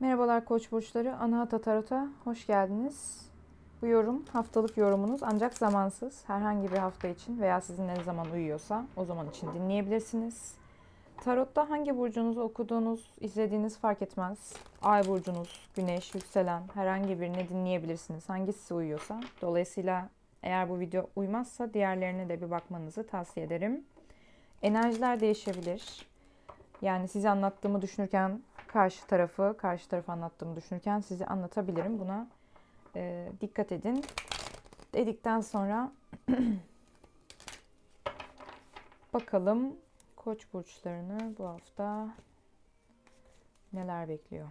Merhabalar Koç burçları. Anahata Tarot'a hoş geldiniz. Bu yorum haftalık yorumunuz ancak zamansız. Herhangi bir hafta için veya sizin ne zaman uyuyorsa o zaman için dinleyebilirsiniz. Tarot'ta hangi burcunuzu okuduğunuz, izlediğiniz fark etmez. Ay burcunuz, güneş, yükselen herhangi birini dinleyebilirsiniz. Hangisi uyuyorsa. Dolayısıyla eğer bu video uymazsa diğerlerine de bir bakmanızı tavsiye ederim. Enerjiler değişebilir. Yani size anlattığımı düşünürken karşı tarafı, karşı tarafı anlattığımı düşünürken size anlatabilirim. Buna e, dikkat edin. Dedikten sonra bakalım Koç burçlarını bu hafta neler bekliyor.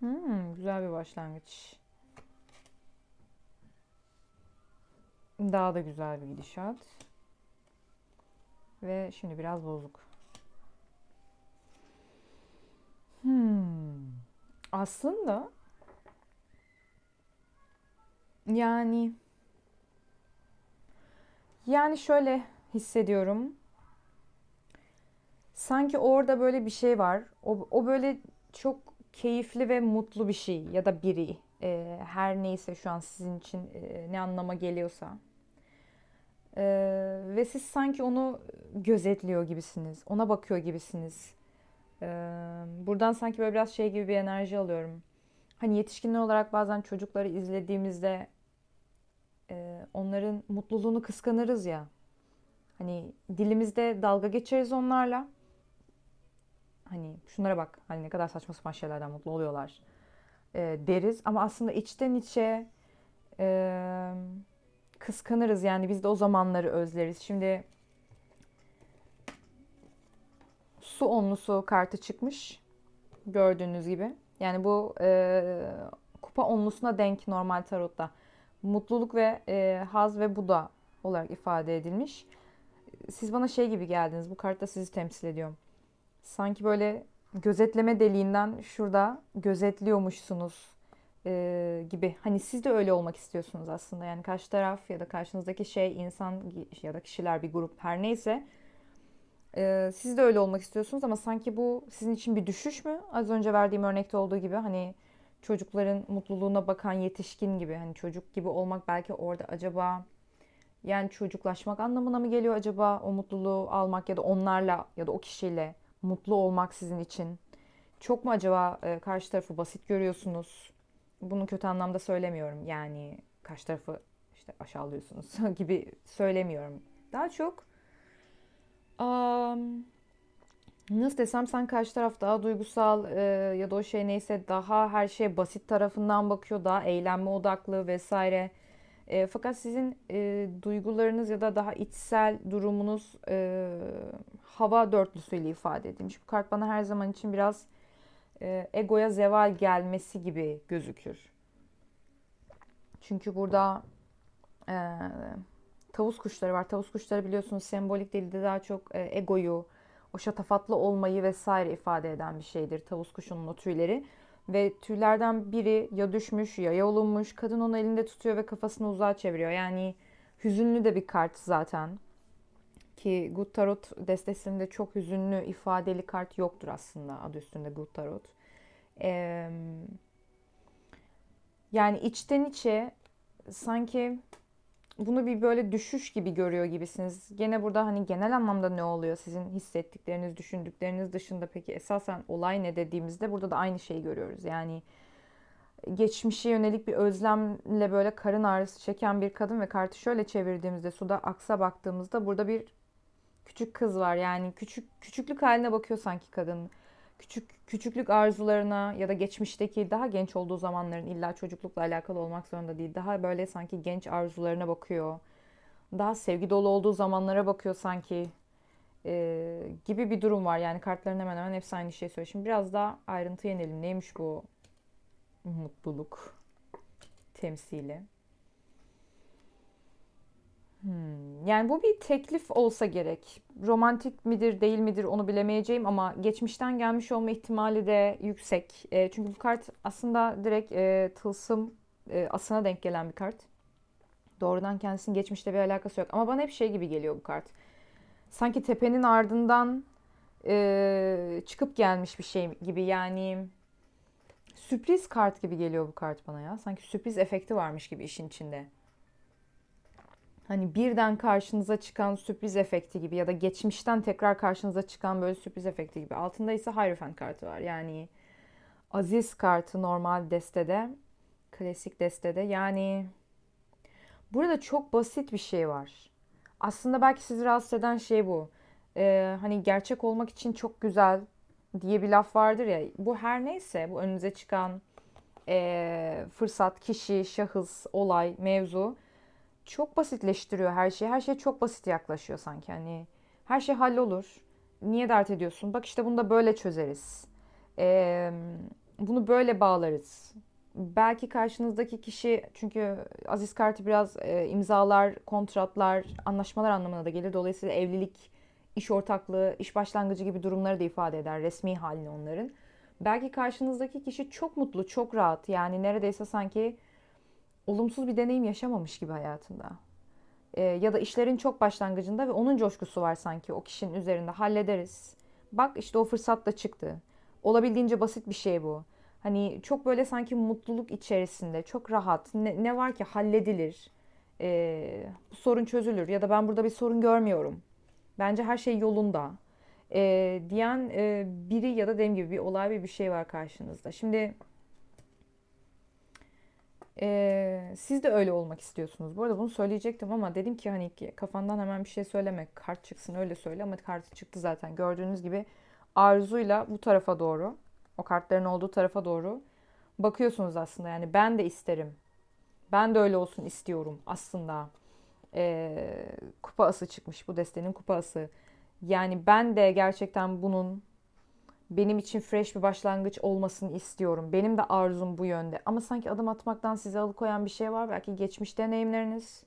Hmm, güzel bir başlangıç. Daha da güzel bir gidişat. Ve şimdi biraz bozuk. Hmm. Aslında yani yani şöyle hissediyorum. Sanki orada böyle bir şey var. O, o böyle çok keyifli ve mutlu bir şey ya da biri. Ee, her neyse şu an sizin için e, ne anlama geliyorsa. Ee, ve siz sanki onu gözetliyor gibisiniz. Ona bakıyor gibisiniz. Ee, buradan sanki böyle biraz şey gibi bir enerji alıyorum. Hani yetişkinler olarak bazen çocukları izlediğimizde e, onların mutluluğunu kıskanırız ya. Hani dilimizde dalga geçeriz onlarla. Hani şunlara bak hani ne kadar saçma sapan şeylerden mutlu oluyorlar e, deriz. Ama aslında içten içe e, kıskanırız yani biz de o zamanları özleriz. Şimdi su onlusu kartı çıkmış gördüğünüz gibi. Yani bu e, kupa onlusuna denk normal tarotta. Mutluluk ve e, haz ve Buda olarak ifade edilmiş. Siz bana şey gibi geldiniz. Bu kartta sizi temsil ediyorum. Sanki böyle gözetleme deliğinden şurada gözetliyormuşsunuz e, gibi. Hani siz de öyle olmak istiyorsunuz aslında. Yani karşı taraf ya da karşınızdaki şey, insan ya da kişiler, bir grup her neyse e, siz de öyle olmak istiyorsunuz ama sanki bu sizin için bir düşüş mü? Az önce verdiğim örnekte olduğu gibi hani çocukların mutluluğuna bakan yetişkin gibi hani çocuk gibi olmak belki orada acaba yani çocuklaşmak anlamına mı geliyor acaba o mutluluğu almak ya da onlarla ya da o kişiyle mutlu olmak sizin için çok mu acaba e, karşı tarafı basit görüyorsunuz? Bunu kötü anlamda söylemiyorum. Yani karşı tarafı işte aşağılıyorsunuz gibi söylemiyorum. Daha çok um, nasıl desem sen karşı taraf daha duygusal e, ya da o şey neyse daha her şeye basit tarafından bakıyor. Daha eğlenme odaklı vesaire. E, fakat sizin e, duygularınız ya da daha içsel durumunuz e, hava dörtlüsüyle ifade edilmiş. Bu kart bana her zaman için biraz e, egoya zeval gelmesi gibi gözükür. Çünkü burada e, tavus kuşları var. Tavus kuşları biliyorsunuz sembolik dilde daha çok e, egoyu, o şatafatlı olmayı vesaire ifade eden bir şeydir tavus kuşunun o tüyleri. Ve tüylerden biri ya düşmüş ya yolunmuş. Kadın onu elinde tutuyor ve kafasını uzağa çeviriyor. Yani hüzünlü de bir kart zaten. Ki Good Tarot destesinde çok hüzünlü ifadeli kart yoktur aslında adı üstünde Good Tarot. Ee, yani içten içe sanki bunu bir böyle düşüş gibi görüyor gibisiniz. Gene burada hani genel anlamda ne oluyor sizin hissettikleriniz, düşündükleriniz dışında peki esasen olay ne dediğimizde burada da aynı şeyi görüyoruz. Yani geçmişe yönelik bir özlemle böyle karın ağrısı çeken bir kadın ve kartı şöyle çevirdiğimizde suda aksa baktığımızda burada bir küçük kız var. Yani küçük küçüklük haline bakıyor sanki kadın. Küçük küçüklük arzularına ya da geçmişteki daha genç olduğu zamanların illa çocuklukla alakalı olmak zorunda değil. Daha böyle sanki genç arzularına bakıyor. Daha sevgi dolu olduğu zamanlara bakıyor sanki ee, gibi bir durum var. Yani kartların hemen hemen hepsi aynı şeyi söylüyor. Şimdi biraz daha ayrıntıya inelim. Neymiş bu mutluluk temsili? Hmm, yani bu bir teklif olsa gerek. Romantik midir değil midir onu bilemeyeceğim ama geçmişten gelmiş olma ihtimali de yüksek. E, çünkü bu kart aslında direkt e, tılsım e, asına denk gelen bir kart. Doğrudan kendisinin geçmişte bir alakası yok. Ama bana hep şey gibi geliyor bu kart. sanki tepenin ardından e, çıkıp gelmiş bir şey gibi yani sürpriz kart gibi geliyor bu kart bana ya. Sanki sürpriz efekti varmış gibi işin içinde. Hani birden karşınıza çıkan sürpriz efekti gibi ya da geçmişten tekrar karşınıza çıkan böyle sürpriz efekti gibi. Altında ise Hierophant kartı var. Yani Aziz kartı normal destede, klasik destede. Yani burada çok basit bir şey var. Aslında belki sizi rahatsız eden şey bu. Ee, hani gerçek olmak için çok güzel diye bir laf vardır ya. Bu her neyse bu önünüze çıkan e, fırsat, kişi, şahıs, olay, mevzu çok basitleştiriyor her şeyi. Her şey çok basit yaklaşıyor sanki. Hani her şey hallolur. Niye dert ediyorsun? Bak işte bunu da böyle çözeriz. Ee, bunu böyle bağlarız. Belki karşınızdaki kişi çünkü Aziz Kartı biraz e, imzalar, kontratlar, anlaşmalar anlamına da gelir. Dolayısıyla evlilik, iş ortaklığı, iş başlangıcı gibi durumları da ifade eder. Resmi halini onların. Belki karşınızdaki kişi çok mutlu, çok rahat. Yani neredeyse sanki olumsuz bir deneyim yaşamamış gibi hayatında. E, ya da işlerin çok başlangıcında ve onun coşkusu var sanki o kişinin üzerinde. Hallederiz. Bak işte o fırsat da çıktı. Olabildiğince basit bir şey bu. Hani çok böyle sanki mutluluk içerisinde, çok rahat. Ne, ne var ki halledilir. E, bu sorun çözülür ya da ben burada bir sorun görmüyorum. Bence her şey yolunda. E, diyen e, biri ya da dediğim gibi bir olay bir bir şey var karşınızda. Şimdi ee, siz de öyle olmak istiyorsunuz. Bu arada bunu söyleyecektim ama dedim ki hani kafandan hemen bir şey söyleme. Kart çıksın öyle söyle ama kartı çıktı zaten. Gördüğünüz gibi arzuyla bu tarafa doğru, o kartların olduğu tarafa doğru bakıyorsunuz aslında. Yani ben de isterim. Ben de öyle olsun istiyorum aslında. Ee, kupa ası çıkmış bu destenin kupa ası. Yani ben de gerçekten bunun benim için fresh bir başlangıç olmasını istiyorum. Benim de arzum bu yönde. Ama sanki adım atmaktan sizi alıkoyan bir şey var. Belki geçmiş deneyimleriniz.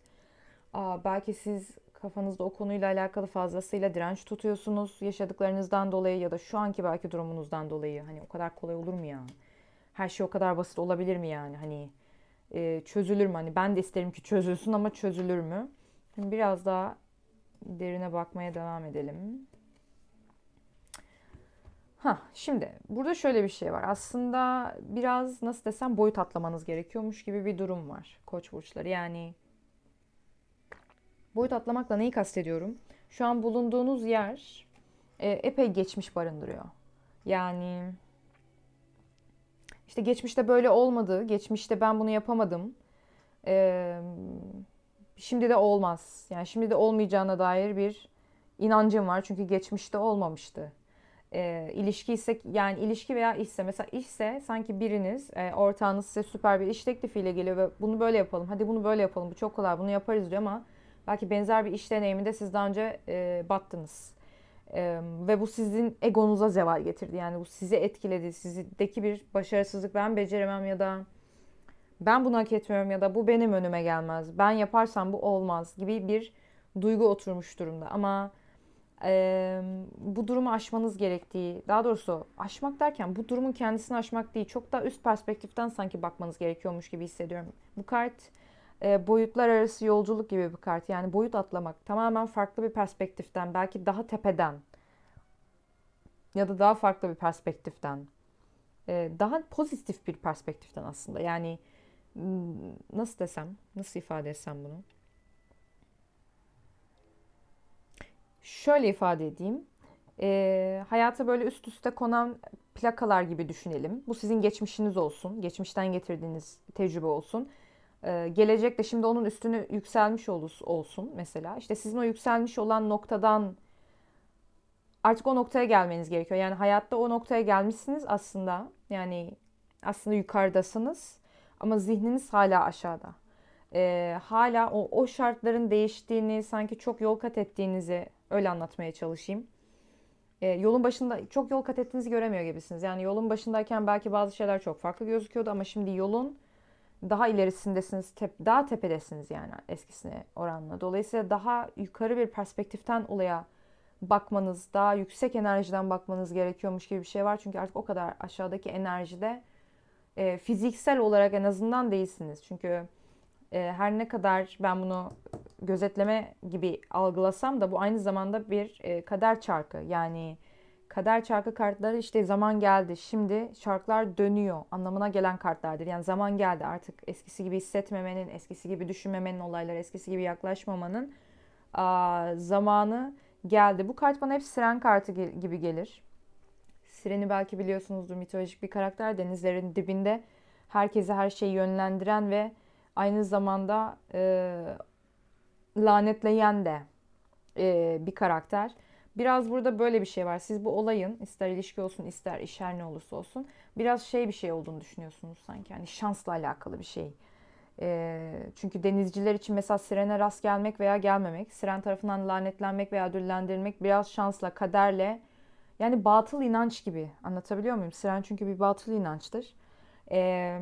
Aa, belki siz kafanızda o konuyla alakalı fazlasıyla direnç tutuyorsunuz. Yaşadıklarınızdan dolayı ya da şu anki belki durumunuzdan dolayı. Hani o kadar kolay olur mu ya? Her şey o kadar basit olabilir mi yani? Hani e, çözülür mü? Hani ben de isterim ki çözülsün ama çözülür mü? Şimdi biraz daha derine bakmaya devam edelim. Ha, şimdi burada şöyle bir şey var. Aslında biraz nasıl desem boyut atlamanız gerekiyormuş gibi bir durum var Koç burçları. Yani boyut atlamakla neyi kastediyorum? Şu an bulunduğunuz yer e, epey geçmiş barındırıyor. Yani işte geçmişte böyle olmadı. Geçmişte ben bunu yapamadım. E, şimdi de olmaz. Yani şimdi de olmayacağına dair bir inancım var. Çünkü geçmişte olmamıştı e, ilişki ise yani ilişki veya işse mesela işse sanki biriniz e, ortağınız size süper bir iş teklifiyle geliyor ve bunu böyle yapalım hadi bunu böyle yapalım bu çok kolay bunu yaparız diyor ama belki benzer bir iş deneyiminde siz daha önce e, battınız. E, ve bu sizin egonuza zeval getirdi. Yani bu sizi etkiledi. Sizdeki bir başarısızlık ben beceremem ya da ben bunu hak etmiyorum ya da bu benim önüme gelmez. Ben yaparsam bu olmaz gibi bir duygu oturmuş durumda. Ama e, bu durumu aşmanız gerektiği, daha doğrusu aşmak derken bu durumun kendisini aşmak değil, çok daha üst perspektiften sanki bakmanız gerekiyormuş gibi hissediyorum. Bu kart e, boyutlar arası yolculuk gibi bir kart. Yani boyut atlamak tamamen farklı bir perspektiften, belki daha tepeden ya da daha farklı bir perspektiften, e, daha pozitif bir perspektiften aslında. Yani nasıl desem, nasıl ifade etsem bunu? Şöyle ifade edeyim. E, hayata böyle üst üste konan plakalar gibi düşünelim. Bu sizin geçmişiniz olsun. Geçmişten getirdiğiniz tecrübe olsun. E, gelecekte şimdi onun üstünü yükselmiş olsun mesela. İşte sizin o yükselmiş olan noktadan artık o noktaya gelmeniz gerekiyor. Yani hayatta o noktaya gelmişsiniz aslında. Yani aslında yukarıdasınız ama zihniniz hala aşağıda. Ee, hala o, o şartların değiştiğini, sanki çok yol kat ettiğinizi Öyle anlatmaya çalışayım. E, yolun başında çok yol kat ettiğinizi göremiyor gibisiniz. Yani yolun başındayken belki bazı şeyler çok farklı gözüküyordu ama şimdi yolun daha ilerisindesiniz, tep daha tepedesiniz yani eskisine oranla. Dolayısıyla daha yukarı bir perspektiften olaya bakmanız, daha yüksek enerjiden bakmanız gerekiyormuş gibi bir şey var. Çünkü artık o kadar aşağıdaki enerjide e, fiziksel olarak en azından değilsiniz. Çünkü e, her ne kadar ben bunu gözetleme gibi algılasam da bu aynı zamanda bir e, kader çarkı. Yani kader çarkı kartları işte zaman geldi. Şimdi çarklar dönüyor anlamına gelen kartlardır. Yani zaman geldi artık eskisi gibi hissetmemenin, eskisi gibi düşünmemenin olaylar, eskisi gibi yaklaşmamanın aa, zamanı geldi. Bu kart bana hep siren kartı gibi gelir. Sireni belki biliyorsunuzdur mitolojik bir karakter. Denizlerin dibinde herkese her şeyi yönlendiren ve aynı zamanda e, lanetleyen de e, bir karakter. Biraz burada böyle bir şey var. Siz bu olayın ister ilişki olsun ister iş her ne olursa olsun biraz şey bir şey olduğunu düşünüyorsunuz sanki. Yani şansla alakalı bir şey. E, çünkü denizciler için mesela sirene rast gelmek veya gelmemek, siren tarafından lanetlenmek veya ödüllendirilmek biraz şansla, kaderle yani batıl inanç gibi. Anlatabiliyor muyum? Siren çünkü bir batıl inançtır. E,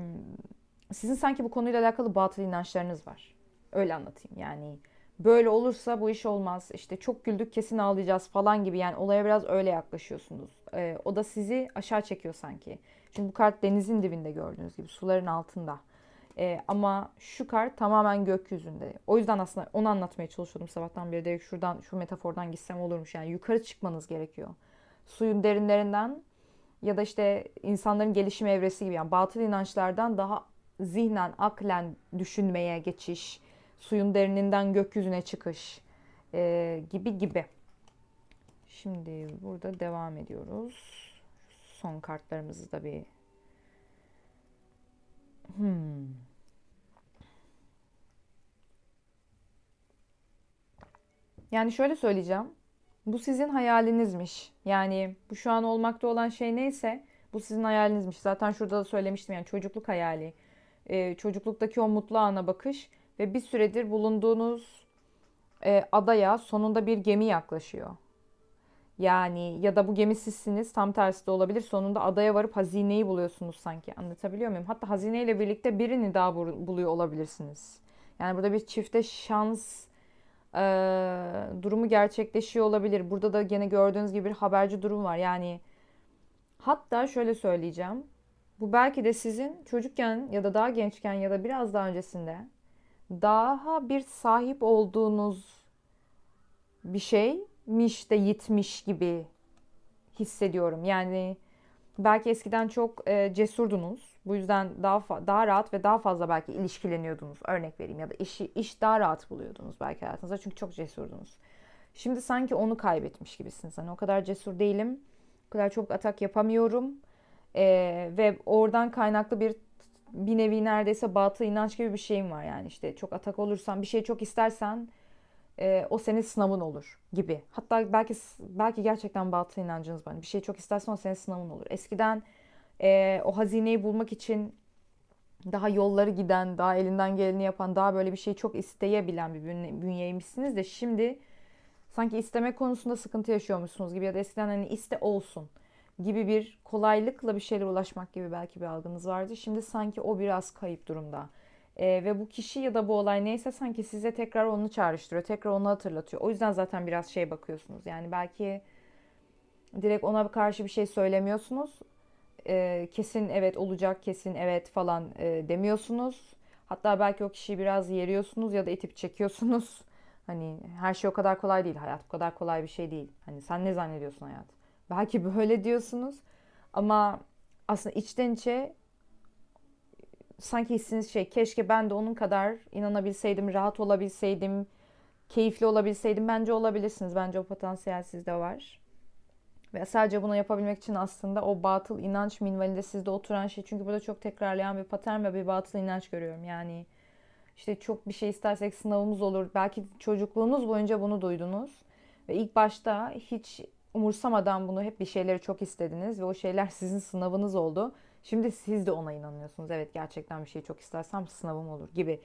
sizin sanki bu konuyla alakalı batıl inançlarınız var. Öyle anlatayım yani böyle olursa bu iş olmaz. İşte çok güldük kesin ağlayacağız falan gibi yani olaya biraz öyle yaklaşıyorsunuz. Ee, o da sizi aşağı çekiyor sanki. Çünkü bu kart denizin dibinde gördüğünüz gibi suların altında. Ee, ama şu kart tamamen gökyüzünde. O yüzden aslında onu anlatmaya çalışıyordum sabahtan beri. Direkt şuradan şu metafordan gitsem olurmuş. Yani yukarı çıkmanız gerekiyor. Suyun derinlerinden ya da işte insanların gelişim evresi gibi yani batıl inançlardan daha zihnen, aklen düşünmeye geçiş, suyun derininden gökyüzüne çıkış e, gibi gibi. Şimdi burada devam ediyoruz. Son kartlarımızı da bir hmm. Yani şöyle söyleyeceğim. Bu sizin hayalinizmiş. Yani bu şu an olmakta olan şey neyse bu sizin hayalinizmiş. Zaten şurada da söylemiştim yani çocukluk hayali. Ee, çocukluktaki o mutlu ana bakış ve bir süredir bulunduğunuz e, adaya sonunda bir gemi yaklaşıyor. Yani ya da bu gemi sizsiniz tam tersi de olabilir. Sonunda adaya varıp hazineyi buluyorsunuz sanki. Anlatabiliyor muyum? Hatta hazineyle birlikte birini daha buluyor olabilirsiniz. Yani burada bir çifte şans e, durumu gerçekleşiyor olabilir. Burada da gene gördüğünüz gibi bir haberci durum var. Yani hatta şöyle söyleyeceğim. Bu belki de sizin çocukken ya da daha gençken ya da biraz daha öncesinde daha bir sahip olduğunuz bir şeymiş de yitmiş gibi hissediyorum. Yani belki eskiden çok e, cesurdunuz. Bu yüzden daha daha rahat ve daha fazla belki ilişkileniyordunuz. Örnek vereyim ya da işi iş daha rahat buluyordunuz belki hayatınızda çünkü çok cesurdunuz. Şimdi sanki onu kaybetmiş gibisiniz. Hani o kadar cesur değilim. O kadar çok atak yapamıyorum. Ee, ve oradan kaynaklı bir bir nevi neredeyse batı inanç gibi bir şeyim var yani işte çok atak olursan bir şey çok istersen e, o senin sınavın olur gibi. Hatta belki belki gerçekten batı inancınız var. Bir şey çok istersen o senin sınavın olur. Eskiden e, o hazineyi bulmak için daha yolları giden, daha elinden geleni yapan, daha böyle bir şeyi çok isteyebilen bir bünyeymişsiniz de şimdi sanki isteme konusunda sıkıntı yaşıyormuşsunuz gibi ya da eskiden hani iste olsun gibi bir kolaylıkla bir şeylere ulaşmak gibi belki bir algınız vardı. Şimdi sanki o biraz kayıp durumda. E, ve bu kişi ya da bu olay neyse sanki size tekrar onu çağrıştırıyor. Tekrar onu hatırlatıyor. O yüzden zaten biraz şey bakıyorsunuz. Yani belki direkt ona karşı bir şey söylemiyorsunuz. E, kesin evet olacak, kesin evet falan e, demiyorsunuz. Hatta belki o kişiyi biraz yeriyorsunuz ya da itip çekiyorsunuz. Hani her şey o kadar kolay değil. Hayat bu kadar kolay bir şey değil. Hani sen ne zannediyorsun hayat? Belki böyle diyorsunuz ama aslında içten içe sanki hissiniz şey keşke ben de onun kadar inanabilseydim, rahat olabilseydim, keyifli olabilseydim. Bence olabilirsiniz. Bence o potansiyel sizde var. Ve sadece bunu yapabilmek için aslında o batıl inanç minvalinde sizde oturan şey. Çünkü burada çok tekrarlayan bir patern ve bir batıl inanç görüyorum. Yani işte çok bir şey istersek sınavımız olur. Belki çocukluğunuz boyunca bunu duydunuz. Ve ilk başta hiç umursamadan bunu hep bir şeyleri çok istediniz ve o şeyler sizin sınavınız oldu. Şimdi siz de ona inanıyorsunuz. Evet gerçekten bir şeyi çok istersem sınavım olur gibi.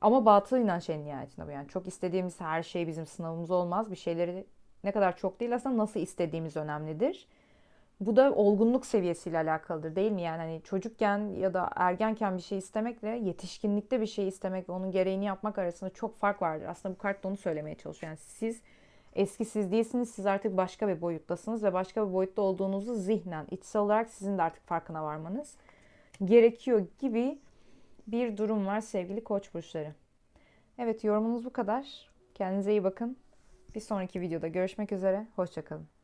Ama batıl inanç en nihayetinde bu. Yani çok istediğimiz her şey bizim sınavımız olmaz. Bir şeyleri ne kadar çok değil aslında nasıl istediğimiz önemlidir. Bu da olgunluk seviyesiyle alakalıdır değil mi? Yani hani çocukken ya da ergenken bir şey istemekle yetişkinlikte bir şey istemek ve onun gereğini yapmak arasında çok fark vardır. Aslında bu kart da onu söylemeye çalışıyor. Yani siz Eski siz değilsiniz. Siz artık başka bir boyuttasınız ve başka bir boyutta olduğunuzu zihnen, içsel olarak sizin de artık farkına varmanız gerekiyor gibi bir durum var sevgili koç burçları. Evet yorumunuz bu kadar. Kendinize iyi bakın. Bir sonraki videoda görüşmek üzere. Hoşçakalın.